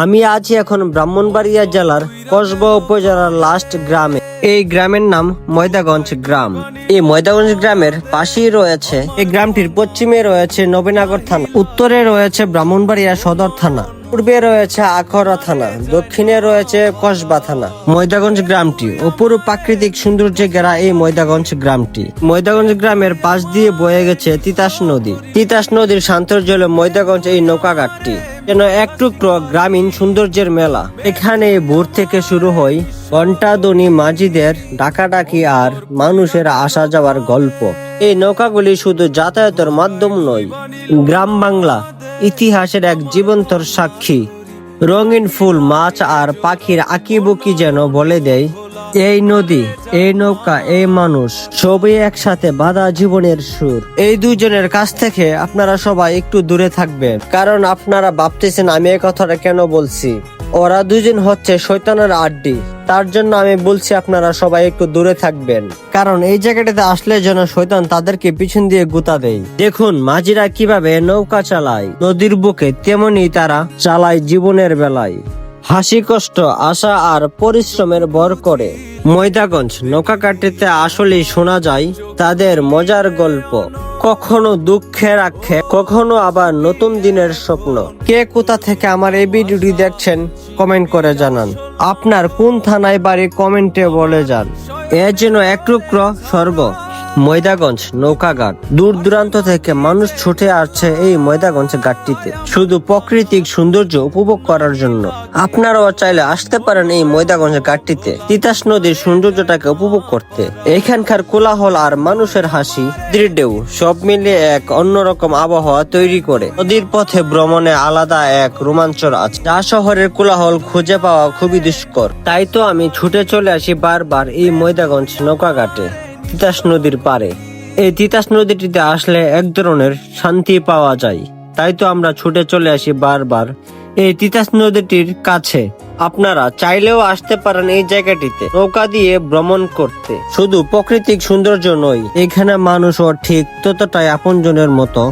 আমি আছি এখন ব্রাহ্মণবাড়িয়া জেলার কসবা উপজেলার লাস্ট গ্রামে। এই গ্রামের নাম ময়দাগঞ্জ গ্রাম। এই ময়দাগঞ্জ গ্রামের পাশেই রয়েছে, এই গ্রামটির পশ্চিমে রয়েছে নবীনগর থানা, উত্তরে রয়েছে ব্রাহ্মণবাড়িয়া সদর থানা, পূর্বে রয়েছে আখড়া থানা, দক্ষিণে রয়েছে কসবা থানা। ময়দাগঞ্জ গ্রামটি অপূর্ব প্রাকৃতিক সৌন্দর্যে ঘেরা এই ময়দাগঞ্জ গ্রামটি। ময়দাগঞ্জ গ্রামের পাশ দিয়ে বয়ে গেছে তিতাস নদী। তিতাস নদীর শান্তর জলে ময়দাগঞ্জ এই নৌকাঘাটটি। যেন এক টুকরো গ্রামীণ সৌন্দর্যের মেলা। এখানে ভোর থেকে শুরু হয় ঘন্টাদনি মাঝিদের ডাকাডাকি আর মানুষের আসা যাওয়ার গল্প। এই নৌকাগুলি শুধু যাতায়াতের মাধ্যম নয়, গ্রাম বাংলা ইতিহাসের এক জীবন্তর সাক্ষী। রঙিন ফুল, মাছ আর পাখির আঁকিবুকি যেন বলে দেয় এই নদী, এই নৌকা, এই মানুষ, সবই একসাথে বাধা জীবনের সুর। এই দুজনের কাছ থেকে আপনারা সবাই একটু দূরে থাকবেন। কারণ আপনারা ভাবতেছেন আমি এই কথাটা কেন বলছি? ওরা দুজন হচ্ছে শৈতানের আড্ডি। তার জন্য আমি বলছি আপনারা সবাই একটু দূরে থাকবেন। কারণ এই জায়গাটাতে আসলে যেন শৈতান তাদেরকে পিছন দিয়ে গুতা দেয়। দেখুন, মাঝিরা কীভাবে নৌকা চালায়। নদীর বুকে তেমনি তারা চালায় জীবনের বেলায়। হাসি কষ্ট, আশা আর পরিশ্রমের বর করে। ময়দাগঞ্জ নৌকা কাটিতে আসলেই শোনা যায় তাদের মজার গল্প। কখনো দুঃখের আক্ষে কখনো আবার নতুন দিনের স্বপ্ন। কে কোথা থেকে আমার এই ভিডিওটি দেখছেন, কমেন্ট করে জানান। আপনার কোন থানায় বাড়ি কমেন্টে বলে যান। এ যেন এক টুকরো স্বর্গ। ময়দাগঞ্জ, নৌকাঘাট। দূর দূরান্ত থেকে মানুষ ছুটে আসছে এই ময়দাগঞ্জ ঘাটটিতে। শুধু প্রাকৃতিক সৌন্দর্য উপভোগ করার জন্য। আপনারাও চাইলে আসতে পারেন এই ময়দাগঞ্জ ঘাটটিতে। তিতাস নদীর সৌন্দর্যটাকে উপভোগ করতে। এখানকার কোলাহল আর মানুষের হাসি, দৃঢ়। সব মিলিয়ে এক অন্যরকম আবহাওয়া তৈরি করে। নদীর পথে ভ্রমণে আলাদা এক রোমাঞ্চর আছে। যা শহরের কোলাহল খুঁজে পাওয়া খুবই দুষ্কর। তাই তো আমি ছুটে চলে আসি বারবার এই ময়দাগঞ্জ নৌকাঘাটে। তিতাস নদীর পারে এই তিতাস নদীটিতে আসলে এক ধরনের শান্তি পাওয়া যায়। তাই তো আমরা ছুটে চলে আসি বারবার। এই তিতাস নদীটির কাছে আপনারা চাইলেও আসতে পারেন এই জায়গাটিতে নৌকা দিয়ে ভ্রমণ করতে। শুধু প্রাকৃতিক সৌন্দর্য নয়, এখানে মানুষও ঠিক ততটাই আপনজনের মতো।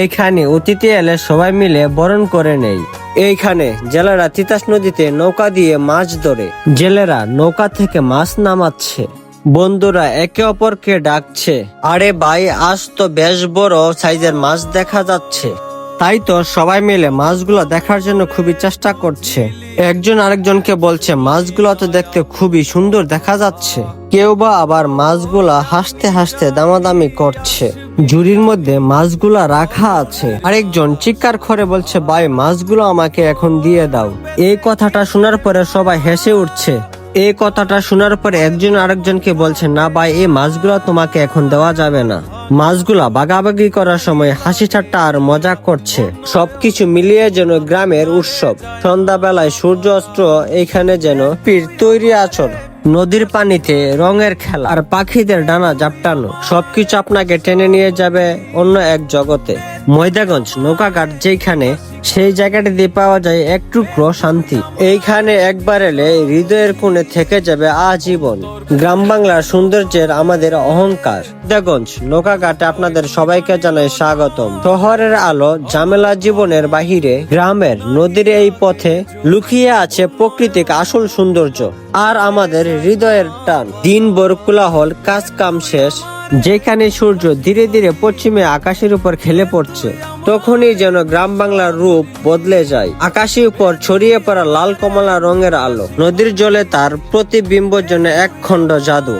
এইখানে অতিথি এলে সবাই মিলে বরণ করে নেই। এইখানে জেলেরা তিতাস নদীতে নৌকা দিয়ে মাছ ধরে। জেলেরা নৌকা থেকে মাছ নামাচ্ছে। বন্ধুরা, একে অপরকে ডাকছে। আরে ভাই, আজ তো বেশ বড় সাইজের মাছ দেখা যাচ্ছে। তাই তো সবাই মিলে মাছগুলো দেখার জন্য খুবই চেষ্টা করছে। একজন আরেকজনকে বলছে, মাছগুলো তো দেখতে খুবই সুন্দর দেখা যাচ্ছে। কেউ বা আবার মাছগুলা হাসতে হাসতে দামাদামি করছে। ঝুড়ির মধ্যে মাছগুলা রাখা আছে। আরেকজন চিৎকার করে বলছে, ভাই, মাছগুলো আমাকে এখন দিয়ে দাও। এই কথাটা শোনার পরে সবাই হেসে উঠছে। এই কথাটা শোনার পরে একজন আরেকজনকে বলছে, না ভাই, এই মাছগুলো তোমাকে এখন দেওয়া যাবে না। মাছগুলা বাগাবাগি করার সময় হাসি ঠাট্টা আর মজা করছে। সবকিছু মিলিয়ে যেন গ্রামের উৎসব, সন্ধ্যাবেলায় সূর্য অস্ত্র এখানে যেন পীর তৈরি আচর, নদীর পানিতে রঙের খেলা আর পাখিদের ডানা জাপটানো। সবকিছু আপনাকে টেনে নিয়ে যাবে অন্য এক জগতে। ময়দাগঞ্জ, নৌকাঘাট যেখানে সেই জায়গাটিতে পাওয়া যায় এক টুকরো শান্তি। এইখানে একবার এলে হৃদয়ের কোণে থেকে যাবে আজীবন। গ্রাম বাংলার সৌন্দর্যের আমাদের অহংকার। ময়দাগঞ্জ নৌকাঘাটে আপনাদের সবাইকে জানাই স্বাগতম। শহরের আলো ঝামেলা জীবনের বাহিরে, গ্রামের নদীর এই পথে লুকিয়ে আছে প্রকৃতিক আসল সৌন্দর্য। আর আমাদের হৃদয়ের টান। দিন ভর কোলাহল, কাজ কাম শেষ। যেখানে সূর্য ধীরে ধীরে পশ্চিমে আকাশের উপর খেলে পড়ছে। তখনই যেন গ্রাম বাংলার রূপ বদলে যায়। আকাশের উপর ছড়িয়ে পড়া লাল কমলা রঙের আলো। নদীর জলে তার প্রতিবিম্ব যেন এক খণ্ড জাদু।